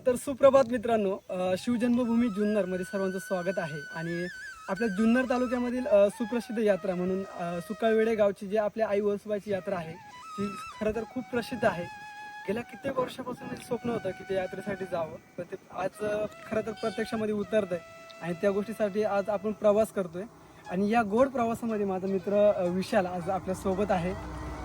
तर सुप्रभात मित्रांनो. शिवजन्मभूमी जुन्नरमध्ये सर्वांचं स्वागत आहे. आणि आपल्या जुन्नर तालुक्यामधील सुप्रसिद्ध यात्रा म्हणून अ, सुकाळवेडे गावची जी आपल्या आई वसुबाईची यात्रा आहे ती खरं तर खूप प्रसिद्ध आहे. गेल्या कित्येक वर्षापासून स्वप्न होतं की त्या यात्रेसाठी जावं पण ते आज खरं तर प्रत्यक्षामध्ये उतरतंय. आणि त्या गोष्टीसाठी आज आपण प्रवास करतोय. आणि या गोड प्रवासामध्ये माझा मित्र विशाल आज आपल्यासोबत आहे.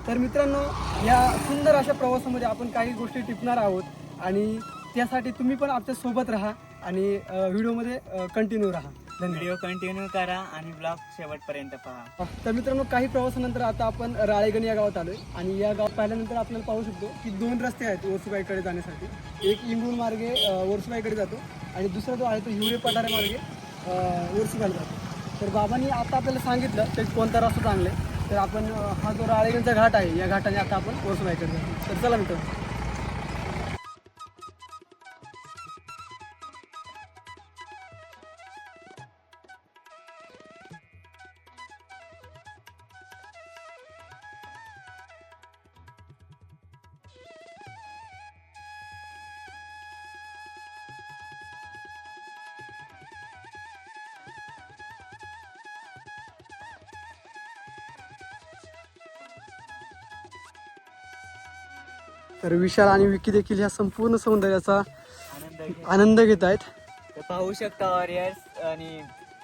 तर मित्रांनो या सुंदर अशा प्रवासामध्ये आपण काही गोष्टी टिपणार आहोत. आणि त्यासाठी तुम्ही पण आमच्यासोबत राहा आणि व्हिडिओमध्ये कंटिन्यू राहा. व्हिडिओ कंटिन्यू करा आणि ब्लॉग शेवटपर्यंत पहा. तर मित्रांनो काही प्रवासानंतर आता आपण राळेगण या गावात आलोय. आणि या गावात पाहिल्यानंतर आपल्याला पाहू शकतो की दोन रस्ते आहेत वर्सुबाईकडे जाण्यासाठी. एक इंगूर मार्गे वर्सुबाईकडे जातो आणि दुसरा जो आहे तो हिवरे पठारे मार्गे वर्सुबाईला जातो. तर बाबांनी आता आपल्याला सांगितलं की कोणता रस्ता चांगला आहे. तर आपण हा जो राळेगणचा घाट आहे या घाटाने आता आपण वर्सुबाईकडे जातो तर चला मित्रांनो. तर विशाल आणि विकी देखील ह्या संपूर्ण सौंदर्याचा आनंद घेत आहेत. पाहू शकता वॉरियर्स आणि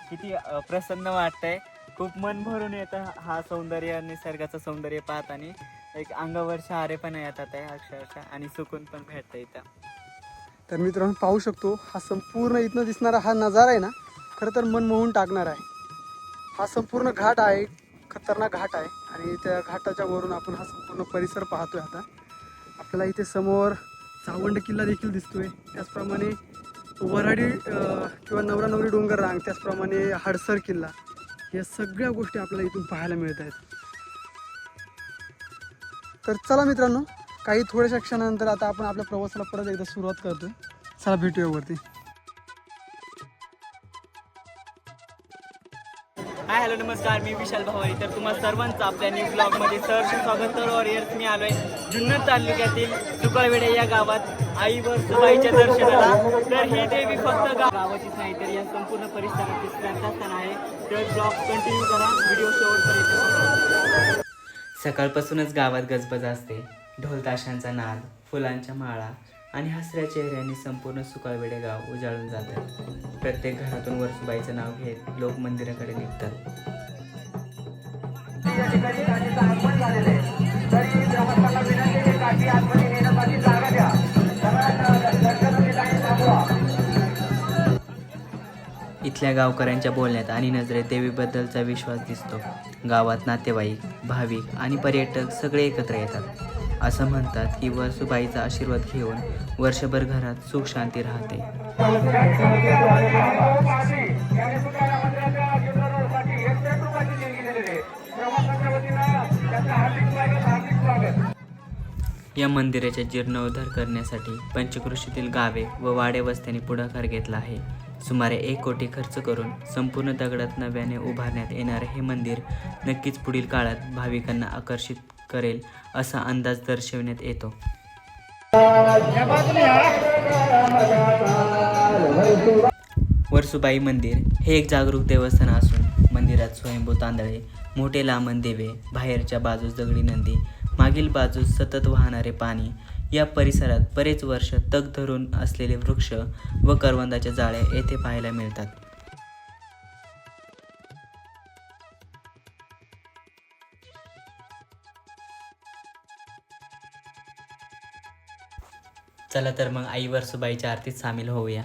किती प्रसन्न वाटतंय. खूप मन भरून येतं हा सौंदर्य निसर्गाचं सौंदर्य पाहताना. एक अंगावर शहारे पण येतात आहे अक्षरशः आणि सुकून पण भेटतं इथं. तर मित्रांनो पाहू शकतो हा संपूर्ण इथनं दिसणारा हा नजारा आहे ना खरं तर मन मोहून टाकणार आहे. हा संपूर्ण घाट आहे खतरनाक घाट आहे. आणि त्या घाटाच्या वरून आपण हा संपूर्ण परिसर पाहतोय आता. आपल्याला इथे समोर चावंड किल्ला देखील दिसतोय. त्याचप्रमाणे वराडी किंवा नवरा नवरी डोंगर रांग त्याचप्रमाणे हडसर किल्ला. या सगळ्या गोष्टी आपल्याला इथून पाहायला मिळत आहेत. तर चला मित्रांनो काही थोड्याशा क्षणानंतर आता आपण आपल्या प्रवासाला परत एकदा सुरुवात करतो चला भेटूया वरती. हॅलो नमस्कार. मी विशाल भावारी तर तुम्हा सर्वांचं आपल्या न्यू ब्लॉगमध्ये सहर्ष स्वागत. तर वॉरियर्स मी आलो आहे जुन्नर तालुक्यातील सुकळवेडे या गावात. आई व सुबाईच्या दर्शनाला. तर ही देवी फक्त गावाचीच नाही तर या संपूर्ण परिसराची स्थान आहे. तर ब्लॉग कंटिन्यू करा. व्हिडिओ शेवटपर्यंत सकाळपासूनच गावात गजबज असते. ढोलताशांचा नाद फुलांच्या माळा आणि हसऱ्या चेहऱ्याने संपूर्ण सुकाळवेडे गाव उजाळून जातं. प्रत्येक घरातून वरसुबाईचं नाव घेत लोक मंदिराकडे निघतात. इथल्या गावकऱ्यांच्या बोलण्यात आणि नजरेत देवीबद्दलचा विश्वास दिसतो. गावात नातेवाईक भाविक आणि पर्यटक सगळे एकत्र येतात. असं म्हणतात की वसुबाईचा आशीर्वाद घेऊन वर्षभर घरात सुख शांती राहते. या मंदिराचा जीर्णोद्धार करण्यासाठी पंचकृषीतील गावे व वाडे वस्त्यांनी पुढाकार घेतला आहे. सुमारे एक कोटी खर्च करून संपूर्ण दगडात नव्याने उभारण्यात येणारे हे मंदिर नक्कीच पुढील काळात भाविकांना आकर्षित करेल असा अंदाज दर्शविण्यात येतो. वरसुबाई मंदिर हे एक जागरूक देवस्थान असून मंदिरात स्वयंभू तांदळे मोठे लांबण देवे बाहेरच्या बाजूस दगडी नंदी मागील बाजूस सतत वाहणारे पाणी या परिसरात बरेच वर्ष तग धरून असलेले वृक्ष व करवंदाच्या जाळ्या येथे पाहायला मिळतात. चला तर मग आईवर सुबाईच्या आरतीत सामील होऊया.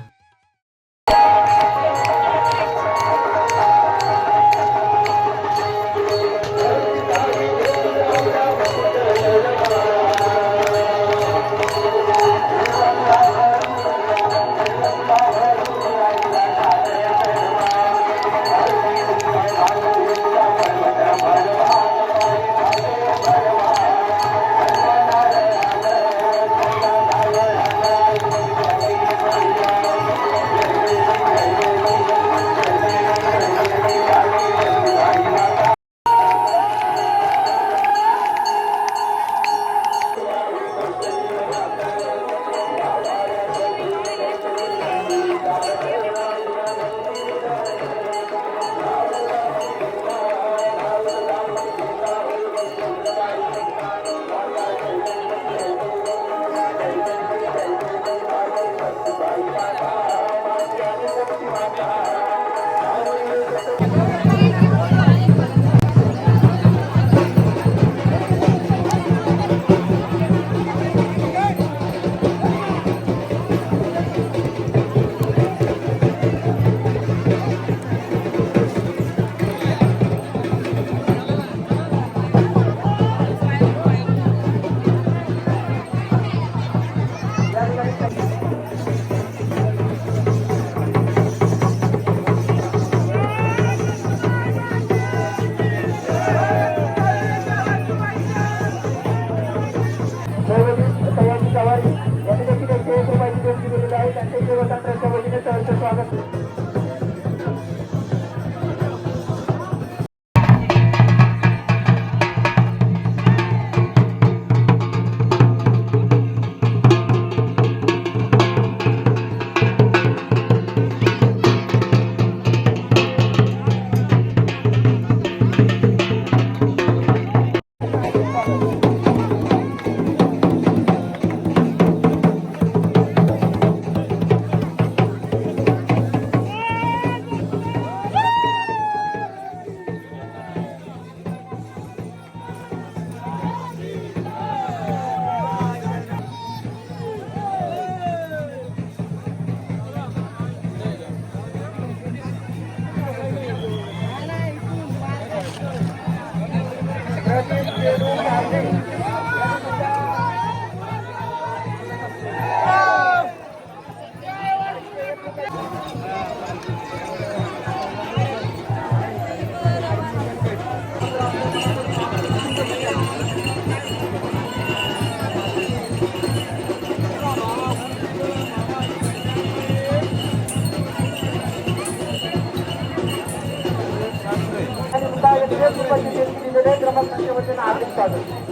सेवा शिवसंत्राच्या वतीने सहर्ष स्वागत देणगी दिलेली आहे ग्रामस्थांच्या वतीने हार्दिक स्वागत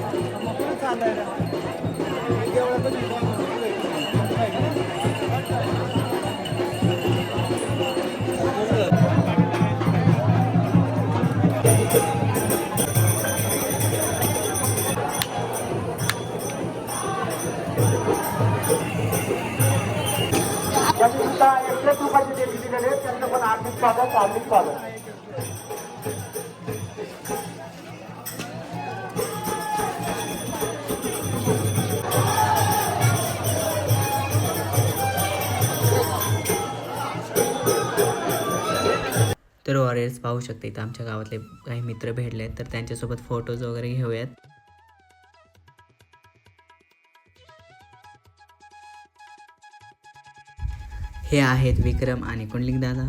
सुद्धा एकशे रुपयाची देणगी दिलेली त्यांचं पण हार्दिक स्वागत हार्दिक स्वागत. तर वॉरियर्स पाहू शकते इथं आमच्या गावातले काही मित्र भेटले आहेत. तर त्यांच्यासोबत फोटोज वगैरे घेऊयात. हे आहेत विक्रम आणि कुंडलिक दादा.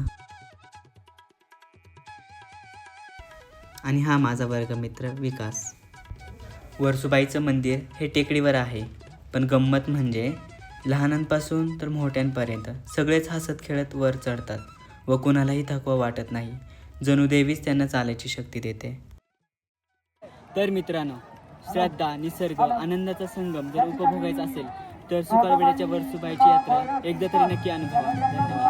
आणि हा माझा वर्गमित्र विकास. वरसुबाईचं मंदिर हे टेकडीवर आहे. पण गंमत म्हणजे लहानांपासून तर मोठ्यांपर्यंत सगळेच हसत खेळत वर चढतात. व कुणालाही थकवा वाटत नाही. जणू देवीच त्यांना चालायची शक्ती देते. तर मित्रांनो श्रद्धा निसर्ग आनंदाचा संगम जर उपभोगायचा असेल तर सुकाळवेड्याच्या वरसुबाईची यात्रा एकदा तरी नक्की अनुभवा. धन्यवाद.